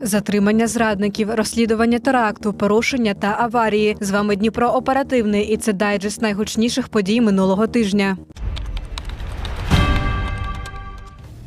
Затримання зрадників, розслідування теракту, порушення та аварії. З вами Дніпро оперативний і це дайджест найгучніших подій минулого тижня.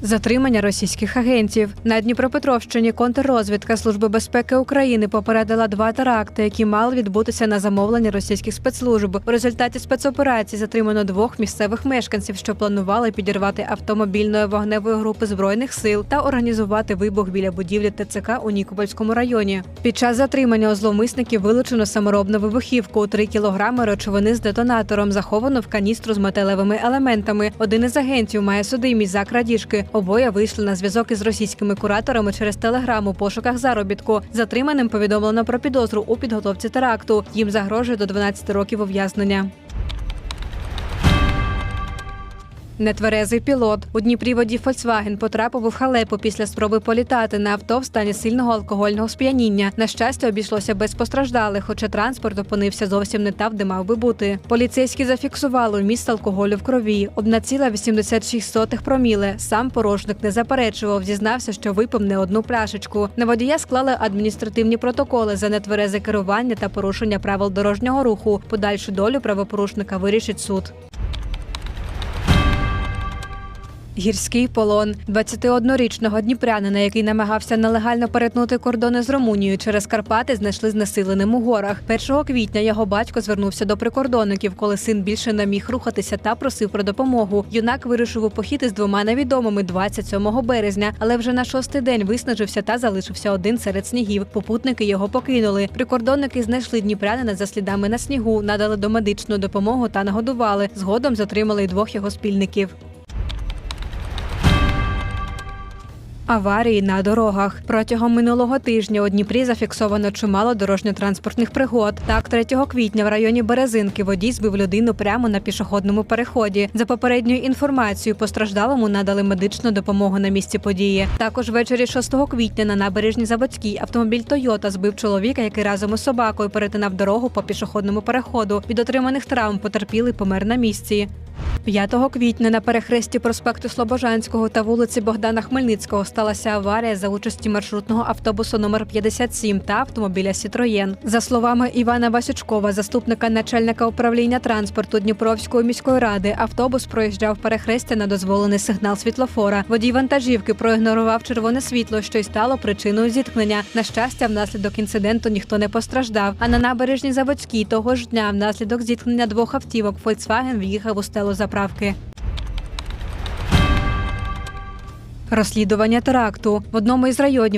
Затримання російських агентів на Дніпропетровщині контррозвідка Служби безпеки України попередила два теракти, які мали відбутися на замовлення російських спецслужб. У результаті спецоперації затримано двох місцевих мешканців, що планували підірвати автомобільної вогневої групи збройних сил та організувати вибух біля будівлі ТЦК у Нікопольському районі. Під час затримання у зловмисників вилучено саморобну вибухівку, 3 кілограми речовини з детонатором, заховано в каністру з металевими елементами. Один із агентів має судимість за крадіжки. Обоє вийшли на зв'язок із російськими кураторами через телеграм у пошуках заробітку. Затриманим повідомлено про підозру у підготовці теракту. Їм загрожує до 12 років ув'язнення. Нетверезий пілот у Дніпрі водій Volkswagen потрапив у халепу після спроби політати на авто в стані сильного алкогольного сп'яніння. На щастя, обійшлося без постраждалих, хоча транспорт опинився зовсім не там, де мав би бути. Поліцейські зафіксували вміст алкоголю в крові. 1,86 проміле. Сам порожник не заперечував, зізнався, що випив не одну пляшечку. На водія склали адміністративні протоколи за нетверезе керування та порушення правил дорожнього руху. Подальшу долю правопорушника вирішить суд. Гірський полон 21-річного дніпрянина, який намагався нелегально перетнути кордони з Румунією через Карпати, знайшли знесиленим у горах. 1 квітня його батько звернувся до прикордонників, коли син більше не міг рухатися та просив про допомогу. Юнак вирушив у похід із двома невідомими 27 березня, але вже на шостий день виснажився та залишився один серед снігів. Попутники його покинули. Прикордонники знайшли дніпрянина за слідами на снігу, надали домедичну допомогу та нагодували. Згодом затримали й двох його спільників. Аварії на дорогах протягом минулого тижня у Дніпрі зафіксовано чимало дорожньо-транспортних пригод. Так, 3 квітня в районі Березинки водій збив людину прямо на пішохідному переході. За попередньою інформацією, постраждалому надали медичну допомогу на місці події. Також ввечері 6 квітня на набережній Заводській автомобіль Тойота збив чоловіка, який разом із собакою перетинав дорогу по пішохідному переходу. Від отриманих травм потерпілий помер на місці. 5 квітня на перехресті проспекту Слобожанського та вулиці Богдана Хмельницького сталася аварія за участі маршрутного автобусу номер 57 та автомобіля Сітроєн. За словами Івана Васючкова, заступника начальника управління транспорту Дніпровської міської ради, автобус проїжджав перехрестя на дозволений сигнал світлофора. Водій вантажівки проігнорував червоне світло, що й стало причиною зіткнення. На щастя, внаслідок інциденту ніхто не постраждав. А на набережній Заводській того ж дня внаслідок зіткнення двох автівок Volkswagen в'їхав у стелу заправки. Розслідування теракту в одному із районів